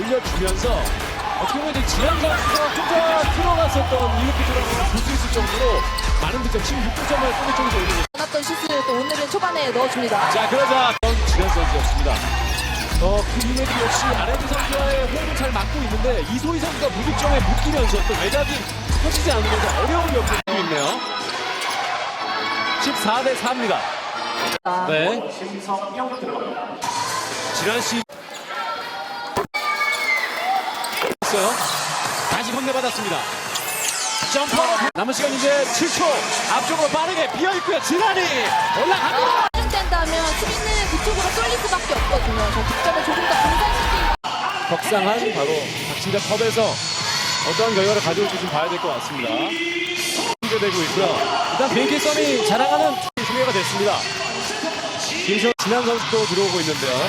올려주면서 어떻게 보면 이제 지난 선수가 혼자 들어갔었던 이렇게 들어가면 볼수 있을 정도로 많은 득점 16득점을 골 쪽에서 올리는 않았던 슛을 또 오늘은 초반에 넣어줍니다. 자 그러자 그런 지난 선수였습니다. 어, 그 이메디 역시 아레드 선수와의 호흡을 잘 막고 있는데 이소희 선수가 무득점에 묶이면서 또 외곽이 터지지 않으면서 어려움을 겪고 있네요. 14대 4입니다. 아, 네. 지난 시 있어요. 다시 건네받았습니다. 점퍼로 남은 시간 이제 7초 앞쪽으로 빠르게 비어 있고요. 지난이 올라갑니다. 된다면 수비는 그쪽으로 쏠릴 수밖에 없거든요. 저 득점을 조금 더 분산시키는 덕상한 바로 박진자 컵에서 어떠한 결과를 가져올지 좀 봐야 될 것 같습니다. 준비되고 있고요. 일단 비행기 썸이 자랑하는 소개가 됐습니다. 김시현 진한 선수도 들어오고 있는데요.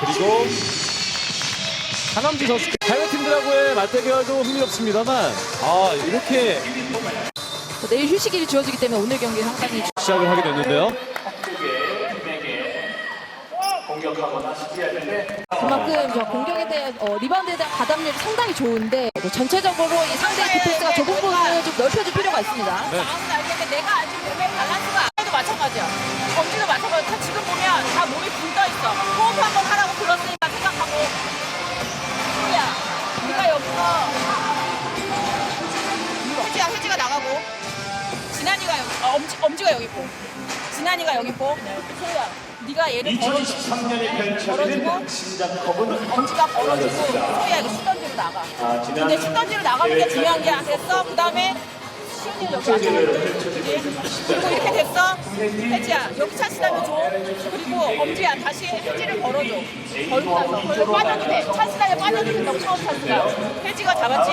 그리고 하남지 선수 해외 팀들하고의 맞대결도 흥미롭습니다만 아 이렇게 내일 휴식일이 주어지기 때문에 오늘 경기 상당히 주- 시작을 하게 됐는데요. 그만큼 저 공격에 대한 어, 리바운드에 대한 가담률이 상당히 좋은데 또 전체적으로 이 상대의 디펜스가 저 부분을 좀 넓혀줄 필요가 있습니다. 네. 마음은 알겠는데 내가 아직 몸의 밸런스가 아래도 마찬가지야. 검지도 마찬가지야. 다 지금 보면 다 몸이 붕떠 있어. 호흡 한번 하라고 진한이가 여기 있고 소희야, 네가 얘를 벌어줘. 벌어주고 엄지가 벌어주고 소희야 이거 슛 던지로 나가. 근데 슛 던지로 나가는 게 중요한 게 됐어. 그 다음에 시온이 여기 와서 그리고 이렇게 됐어. 혜지야 여기 찬스나면 줘. 엄지야 다시 혜지를 벌어줘. 벌고 나서 벌고 빠져도 돼. 찬스나에 빠져도 된다고 처음 찬스나. 혜지가 잡았지.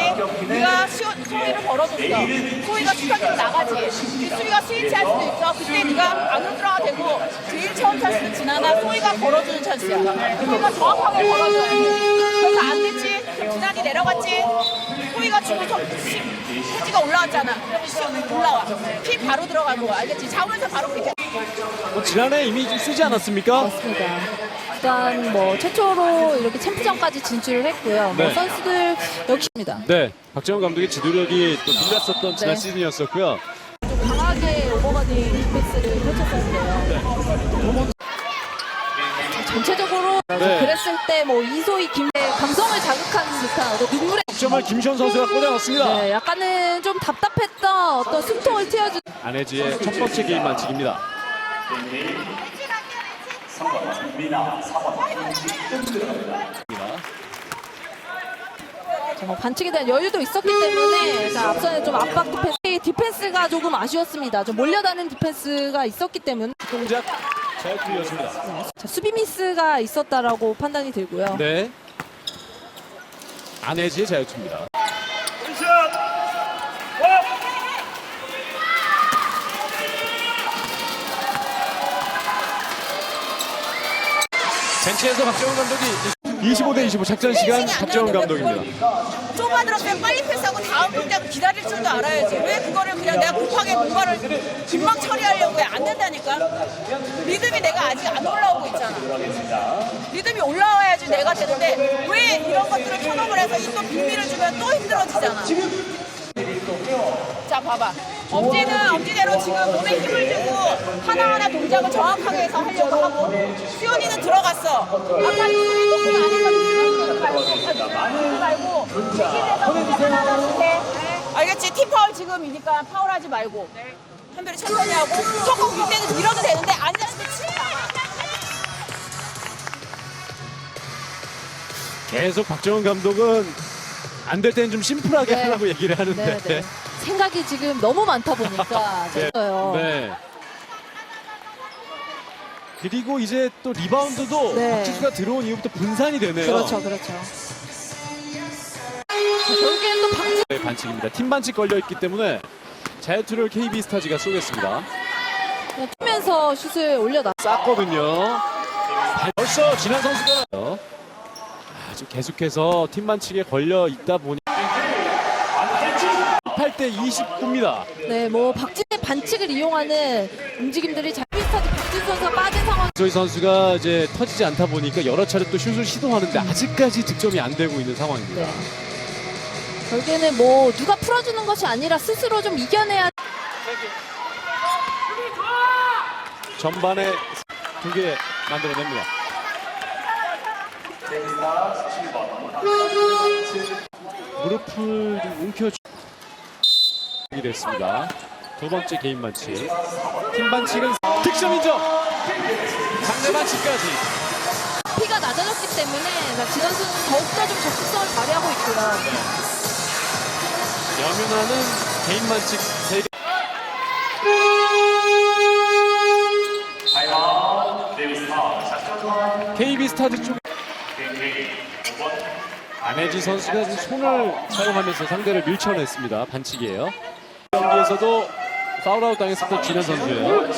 네가 시온 소희를 벌어줬어. 소희가 슈퍼기로 나가지. 수희가 스위치할 수도 있어. 그때 네가 안으로 들어가 되고 제일 처음 찬스는 지나나 소희가 벌어주는 찬스야. 소희가 정확하게 벌어줘야 돼. 그래서 안 됐지. 지난이 내려갔지. 소희가 주고서 혜지가 올라왔잖아. 그러면 시온이 올라와. 피 바로 들어가는 거야. 알겠지? 잡으면서 바로 피. 뭐 지난해 이미 좀 쓰지 않았습니까? 맞습니다. 일단 뭐 최초로 이렇게 챔프전까지 진출을 했고요. 뭐 네. 선수들 역시입니다. 네, 박정훈 감독의 지도력이 또 빛났었던 지난 네. 시즌이었었고요. 좀 강하게 오버가딩 디펜스를 펼쳤었는데요. 자, 전체적으로 네. 그랬을 때 뭐 이소희 김의 감성을 자극하는 듯한 어떤 눈물의 득점을 김시현 선수가 꽂아넣습니다. 네, 약간은 좀 답답했던 어떤 숨통을 틔워준 안혜지의 첫 번째 게임 만칙입니다. 정말 반칙에 대한 여유도 있었기 때문에 자, 앞선에 좀 압박 디펜스 디펜스가 조금 아쉬웠습니다. 좀 몰려다는 디펜스가 있었기 때문에 동작 잘 풀렸습니다. 자, 수비 미스가 있었다라고 판단이 들고요. 네. 안혜지의 자유투입니다. 벤치에서 박정훈 감독이 25대 25 작전 시간 박정훈 감독입니다. 좁아들었으면 빨리 패스하고 다음 동작 기다릴 줄도 알아야지. 왜 그거를 그냥 내가 급하게 뭔가를 금방 처리하려고 해. 안 된다니까. 리듬이 내가 아직 안 올라오고 있잖아. 리듬이 올라와야지 내가 되는데 왜 이런 것들을 켜놓을 해서 이또 빅미를 주면 또 힘들어지잖아. 자 봐봐. 엄지는 엄지대로 지금 몸에 힘을 주고 하나하나 동작을 정확하게 해서 하려고 하고 수현이는 들어갔어. 아까 이 동작 안에서 빅미를 말고 하지 말고 동작 해. 알겠지? 팀 파울 지금이니까 파울하지 말고 한별이 천천히 하고 조금 빅대는 밀어도 되는데 치지 마. 계속 박정훈 감독은 안 될 때는 좀 심플하게 네. 하라고 얘기를 하는데. 네, 네. 생각이 지금 너무 많다 보니까 네. 됐어요. 네. 그리고 이제 또 리바운드도 네. 박지수가 들어온 이후부터 분산이 되네요. 그렇죠, 그렇죠. 자, 결국에는 또 박지 네, 반칙입니다. 팀 반칙 걸려 있기 때문에 자유투를 KB 스타즈가 쏘겠습니다. 면서 슛을 올려놔. 쌌거든요. 벌써 진한 선수가 아주 계속해서 팀 반칙에 걸려 있다 보니 8 대 29입니다. 네, 뭐 박진의 반칙을 이용하는 움직임들이 잘 비슷하게 박진 선수가 빠진 상황. 조이 선수가 이제 터지지 않다 보니까 여러 차례 또 슛을 시도하는데 아직까지 득점이 안 되고 있는 상황입니다. 네. 결국에는 뭐 누가 풀어주는 것이 아니라 스스로 좀 이겨내야. 전반에 두 개 만들어냅니다. 무릎을 좀 움켜쥐 됐습니다. 두 번째 개인 반칙. 팀 반칙은 득점 인정. 상대 반칙까지. 피가 낮아졌기 때문에 지선 선수는 더욱더 좀 적극성을 발휘하고 있고요. 여윤아는 개인 반칙 3개. KB 스타즈 쪽 안혜지 선수가 지금 손을 사용하면서 상대를 밀쳐냈습니다. 반칙이에요. 경기에서도 파울아웃 당했었던 진현 선수예요.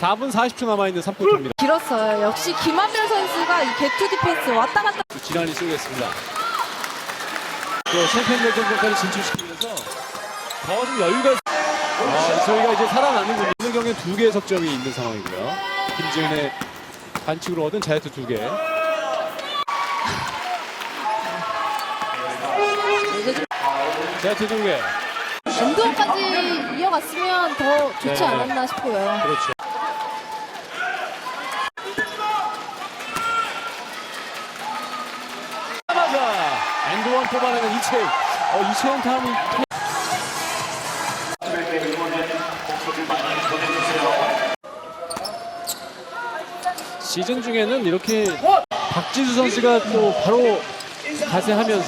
4분 40초 남아있는 3쿼터입니다. 길었어요. 역시 김한별 선수가 이 개투 디펜스 왔다 갔다 진환이 쏘겠습니다. 또 챔피언 결정전까지 진출시키기 위해서 더 좀 여유가 있- 아, 저희가 이제 살아나는군요. 오늘 경기에 두 개의 석점이 있는 상황이고요. 김지은의 반칙으로 얻은 자유투 두 개. 이제 좀 개. 엔드원까지 이어갔으면 더 좋지 네. 않았나 싶고요. 그렇죠. 맞아. 엔드원 뽑아내는 이채영. 어, 이채영 타임이 시즌 중에는 이렇게 박지수 선수가 또 바로 가세하면서